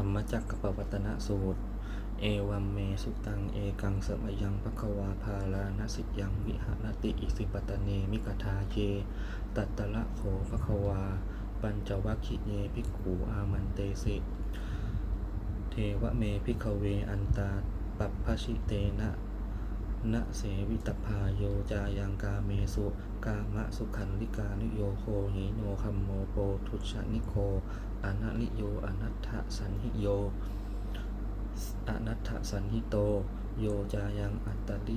รรมจักรปวัตนสูตร เอวัมเมสุตัง เอกังสมยังภควาภาลานสิยังวิหารติอิสิปตเนมิกทาเยตัตละโขภควา ปัญจวัคคิเยภิกขูอามันเตสิ เทวเมภิกขเวอันตาปัปพชิเตนะ นะเสวิตพาโยจายังกาเมสุกามะสุขันลิกานุโยโคหิโนคัมโมโปทุชนิโคอนัลิโยอนัตถสันหิโยอนัตถสันหิโต โยจายังอัตติ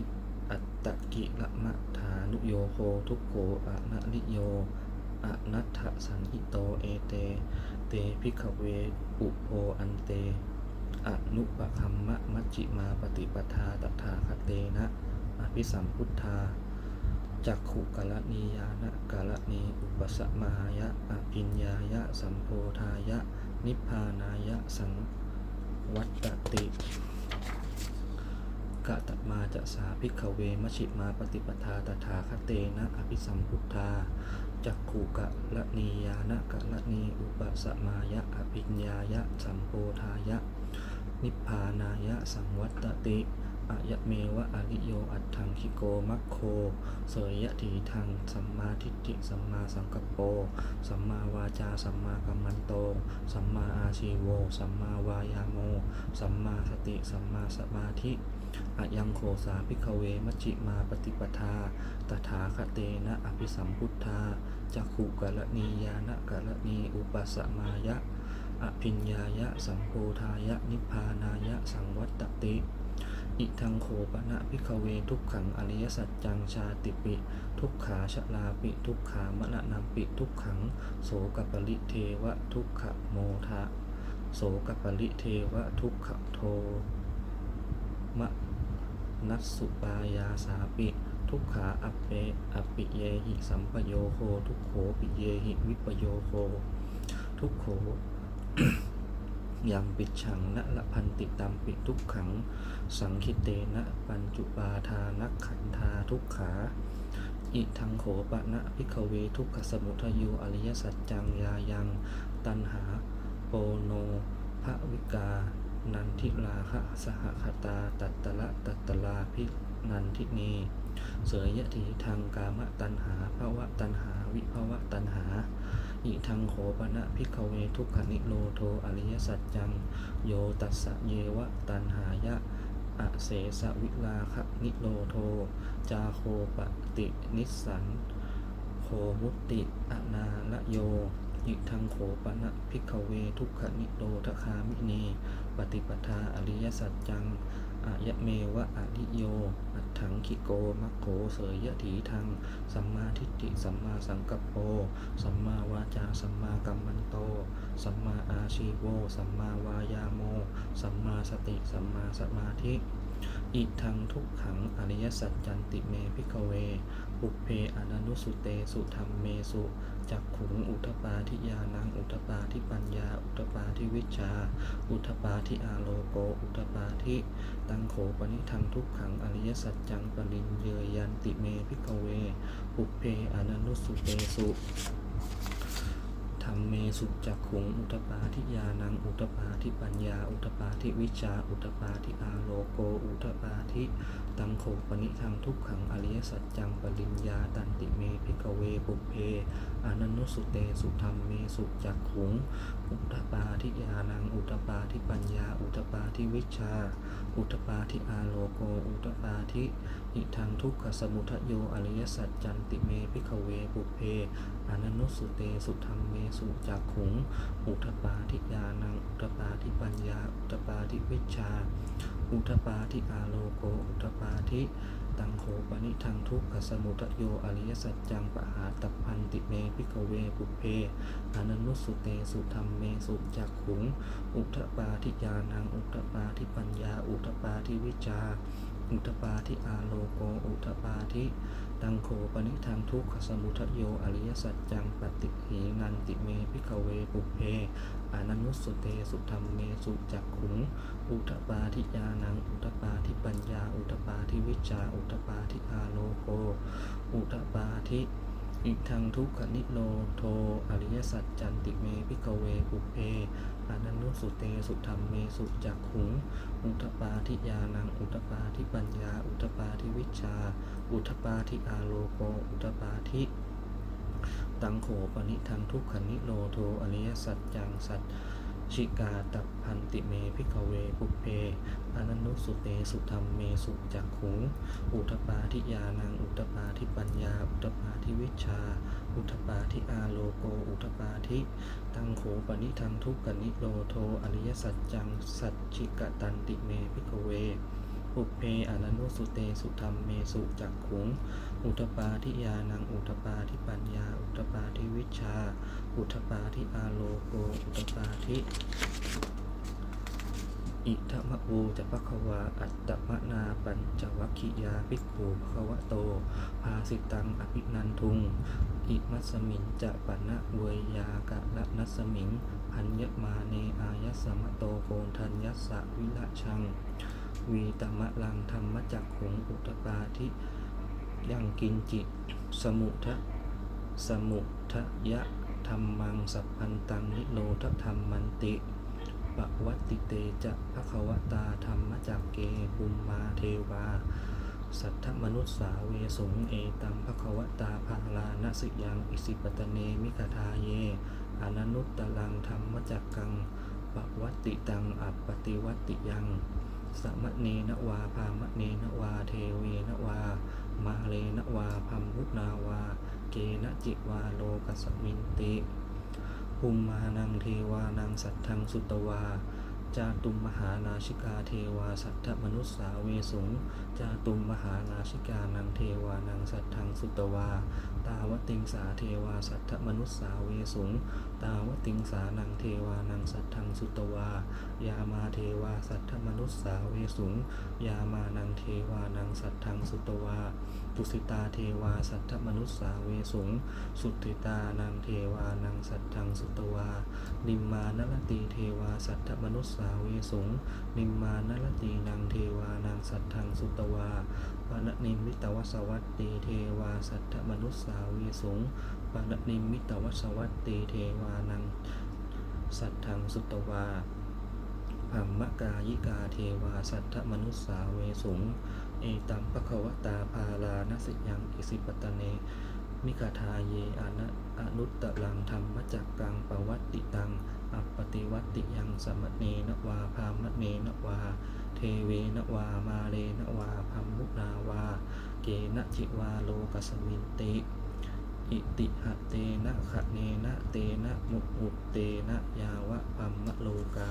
อัตตกิละมะฐานุโยโคทุกโขอนัลิโยอนัตถสันหิโตเอเต เตพิกเวอุโพอันเต อนุปคัมมะมัจจิมาปฏิปทาตถาคเตนะอภิสัมพุทธาจักขุกะละนียานะกะละนีอุปสมายะอภิญญายะสัมโพธายะ นิพพานายะสังวัตติกะตมาจะสาภิกขเวมชิมาปฏิปทาตถาคเตนะอภิสัมพุทธาจักขุกะละนียานะกะละนีอุปสมายะอภิญญายะสัมโพธายะ นิพพานายะสังวัตติอะยะเมวะอริโยอัตถังคิโกมัคโคเสยยะถีทังสัมมาทิฏฐิสัมมาสังกัปโป สัมมาวาจาสัมมากัมมันโต สัมมาอาชีโว สัมมาวายาโม สัมมาสติสัมมาสมาธิอะยังโคสาภิกเวมจจิมาปฏิปทา ตถาคเตนะอภิสัมพุทธาจักขุกะละนียานะกะละนีอุปสมายะ อภิญญายะสัมโพธายะนิพพานายะสังวัตติ อิทังโขปนะพิกเวทุกขังอริยสัจจังชาติปิ ทุกขาชลาปิ ทุกขามะนะนัมปิทุกขัง โสกปริเทวะทุกขโมทะ โสกปริเทวะทุกขโทมะนัสสุปายาสาปิ ทุกขาอัปเปอปิเยหิสัมปโยโค ทุกโขปิเยหิวิปโยโค ทุกโข ยามปิดฉังนะละพันติตามปิดทุกขัง สังคิเตนะปัญจุปาทานักขันธาทุกขาอิทังโขปะนะพิกเวทุกขสมุทโยอริยสัจจังยายัง ตันหาโปโนภวิกา นันทิลาคะสหคตา ตัตตะตัตตลาภินันทินีเสยยะทีทางกามตันหาภาวะตันหา วิภาวะตันหา อิทังโขปนะพิกเวทุกขนิโรโทอริยสัจจัง โยตัสสะเยวะตันหายะอเสสะวิลาคะนิโรโท จาโคปตินิสันโคมุติอนาละโยอิทังโขปนะพิกเวทุกขนิโรธคามิเน ปฏิปทาอริยสัจจัง อายะเมวะอริโย อัตถังคิโก มัคโข เสยยะถีทังสัมมาทิฏฐิ สัมมาสังกัปโป สัมมาวาจา สัมมากัมมันโต สัมมาอาชีโว สัมมาวายาโม สัมมาสติ สัมมาสมาธิ อิทังทุกขังอริยสัจจันติเมพิกเว ปุเพอนันุสุเตสุธรรมเมสุจักขุงอุทปาทิยานังอุทปาทิปัญญา อุทปาทิวิชา อุทปาทิอาโลโก อุทปาทิตังโขปนิทังทุกขังอริยสัจจังปริญเยยันติเมพิกเว ปุเพอนันุสุเตสุ มเมสุจักขุงอุตปาทิยานังอุตปาทิปัญญา อุตปาทิวิชา อุตปาทิอาโลโก อุตปาทิตังโขปนิทังทุกขังอริยสัจจังปริญญาตันติเมพิกเวปุเพ อนันนุสุเตสุธรรมเมสุจักขุง อุทปาทิยานัง อุทปาทิปัญญา อุทปาทิวิชา อุทปาทิอาโลโก อุทปาทิอิทังทุกขสมุทโยอริยสัจจันติเมพิกเวปุเพอนันนุสุเตสุธรรมเมสุจักขุง อุทปาทิยานัง อุทปาทิปัญญา อุทปาทิวิชา อุทปาทิอาโลโกอุทปาทิตังโขปนิทังทุกขสมุทโยอริยสัจจังปหาตัพพันติเมพิกเวปุเพอนันนุสุเตสุธรรมเมสุจักขุง อุทปาทิญาณังอุทปาทิปัญญา อุทปาทิวิชา อุทปาทิอาโลโกอุทปาทิ ตังโขปนิทังทุกขสมุทโยอริยสัจจังปฏิหีนันติเมพิกเวปุเพอนันุสุเตสุธรรมเมสุจักขุง อุทปาทิยานัง อุทปาทิปัญญา อุทปาทิวิชาอุทปาทิอาโลโกอุทปาทิอิทังทุกขนิโรโทอริยสัจจันติเมพิกเวปุเพ อานันนุสุเตสุธรรมเมสุจักขุง อุทปาทิยานัง อุทปาทิปัญญา อุทปาทิวิชา อุทปาทิอาโลโก อุทปาทิตังโขปนิทังทุกขนิโรโทอริยสัจจังสัจชิกาตับพันติเมพิกเวปุเพอานันนุสุเตสุธรรมเมสุจักขุง อุทปาทิยานัง อุทปาทิปัญญา อุทปาทิวิชา อุทปาทิอาโลโกอุทปาทิตังโขปนิทังทุกขนิโรโทอริยสัจจังสัจฉิกตันติเมพิกเวปุเพอนันนุสุเตสุธรรมเมสุจักขุง อุทปาทิยานังอุทปาทิปัญญา อุทปาทิวิชชาอุทปาทิอาโลโกอุทปาทิ อิทมะโวจะปะคะวา อัตตมะนาปัญจวัคคิยาภิกขุภควะโต ภาสิตังอภินันทุง อิมัสมิงจะปะนะเวยากะละนัสมิง พันยมาเนอายัสมะโตโกนทัญยัสสะวิละชัง วีตมะลังธรรมจักขุงอุตปาทิ ยังกินจิต สมุทะสมุทะยะธรรมังสัพพันตังนิโรธธรรมมันติ ปวัติเตจะภควตาธรรมจักเกปุมมาเทวา สัทธมนุษสาเวสงเอตังภควตาภาลานสิยังอิสิปตเนมิกทาเยอนันุตตลังธรรมจักกังปวัติตังอัปปติวัติยังสมเนนวาพามเนนวาเทเวนวา มาเลนวาพัมมุนาวา เกณจิวาโลกัสมินติ ภูมมานังเทวานังสัตทังสุตวา จาตุมมหานาชิกาเทวาสัทธมนุสสาเวสุง จาตุมมหานาชิกานังเทวานังสัตทังสุตวา ตาวติงสาเทวาสัทธมนุสสาเวสุง ตาวติงสานังเทวานังสัทธังสุตวา ยามาเทวาสัทธมนุสสาเวสุง ยามานังเทวานังสัทธังสุตวาตุสิตาเทวาสัทธมนุสสาเวสุง สุติตานังเทวานังสัทธังสุตวา นิมมานรตีเทวาสัทธมนุสสาเวสุง นิมมานรตีนังเทวานังสัทธังสุตวาปะนะนิมิตวสวัตตีเทวาสัทธมนุสสาเวสุง ปะนะนิมิตวสวัตตีเทวานัง สัทธังสุตวาพัมมะกายิกาเทวาสัทธมนุสสาเวสุง เอตัมปะคะวตาภาลานสิยังอิสิปตเน มิกาทาเยอนะอนุตตลังธรรมจักกังปวัตติตัง อัปปติวัตติยังสมเนนวาพามเนนวา เทเวนวามาเลนวาพัมมุนาวา เกณจิวาโลกัสมินติ อิติหะเตนะขะเนนะเตนะมุอุเตนะยาวะพัมมะโลกา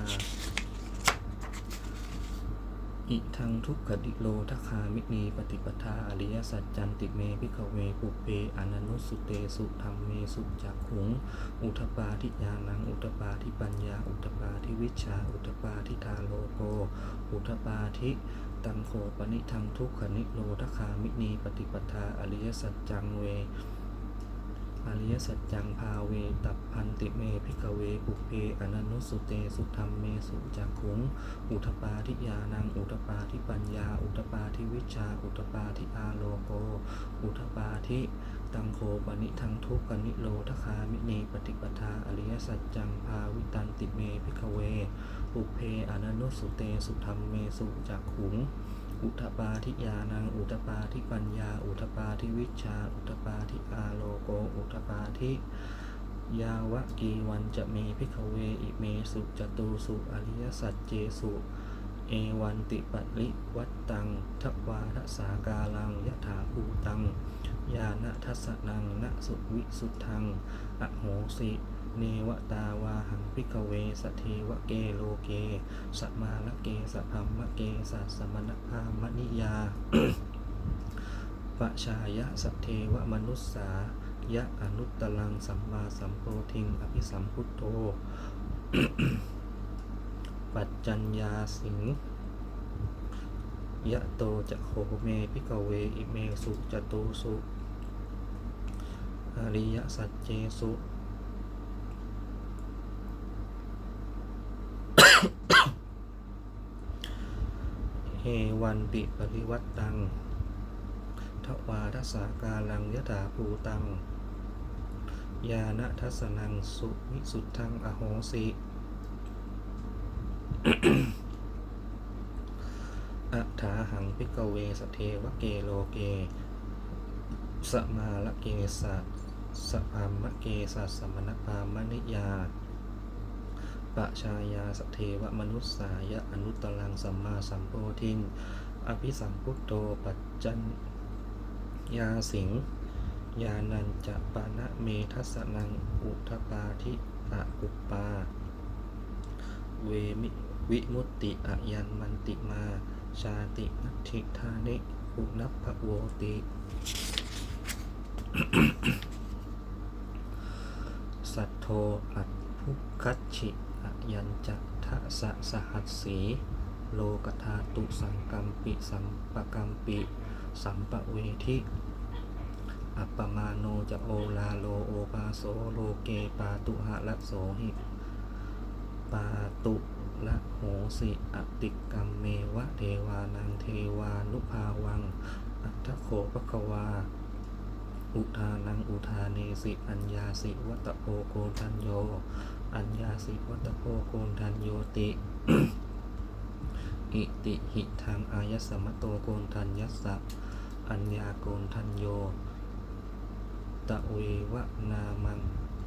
อิทังทุกขดิโลทคามินีปฏิปทาอริยสัจจันติเมพิกเวปุเพอนันนุสุเตสุธรรมเมสุจักขุง อุทปาทิยานัง อุทปาทิปัญญา อุทปาทิวิชา อุทปาทิทาโลโกอุทปาทิตังโคปนิทังทุกขนิโรทคามินีปฏิปทาอริยสัจจังเว อริยสัจจังภาเวตับพันติเมพิกเวปุเพอนันนุสุเตสุธรรมเมสุจักขุง อุทปาทิยานังอุทปาทิปัญญา อุทปาทิวิชา อุทปาทิอาโลโก อุทปาทิตังโคปนิทังทุกขนิโรทคามิเนปฏิปทาอริยสัจจังภาวิตันติเมพิกเวปุเพอนันนุสุเตสุธรรมเมสุจักขุง อุทปาทิยานัง อุทปาทิปัญญา อุทปาทิวิชา อุทปาทิอาโลโก อุทปาทิยาวะกีวันจะเมพิกเวอิเมสุจตูสุอริยสัจเจสุเอวันติปัลิวัตตังทวาทสากาลังยถาภูตัง ยาณทัสนังณสุวิสุทธัง อโหสิ เนวตาวาหังพิกเวสเทวเกโลเกสัมาลเกสพัมมะเกสัสมณพามนิยาปะชายะสเทวมนุสสายะอนุตตลังสัมมาสัมโพธิงอภิสัมพุทโธ ปัจจัญญาสิงยะโตจะโคเมพิกเวอิเมสุจตูสุอริยสัจเจสุ เฮวันติปริวัตตังทวาทสากาลังยถาภูตังญาณทัสสนังสุวิสุทธังอโหสิอัฏฐาหังพิกเวสเทวเกโลเก สมาละเกสะสะพามะเกสะสมณพามนิยา ปะชายาสเทวมนุษสายะอนุตตรังสัมมาสัมโพธิง อภิสัมพุโตปัจจัญญาสิงญาณัญจะปานะเมทัสนังอุทปาทิอะอุปปา เวมิวิมุตติอะยันมันติมา ชาตินัตถิธานิอุนัพพโวติสัทโทอัตภุคัตฉิ ยัญจะทะสะสหัสสี โลกธาตุสังกัมปิสัมปะกัมปิ สัมปะเวทิอัปปมาโนจะโอลาโลโอปาโสโลเกปาตุหะละโสหิปาตุละโหสิอติกรรมเมวะเทวานังเทวานุภาวัง อัตโขปะควา อุทานังอุทาเนสิอัญญาสิวัตโพโกทันโย อัญญาสิวัตโพโกทันโยติ อิติหิทางอายสมโตโกนทันยัสสะอัญญาโกนทันโย ตะเววะนามัง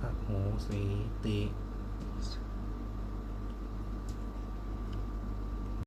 อโหสีติ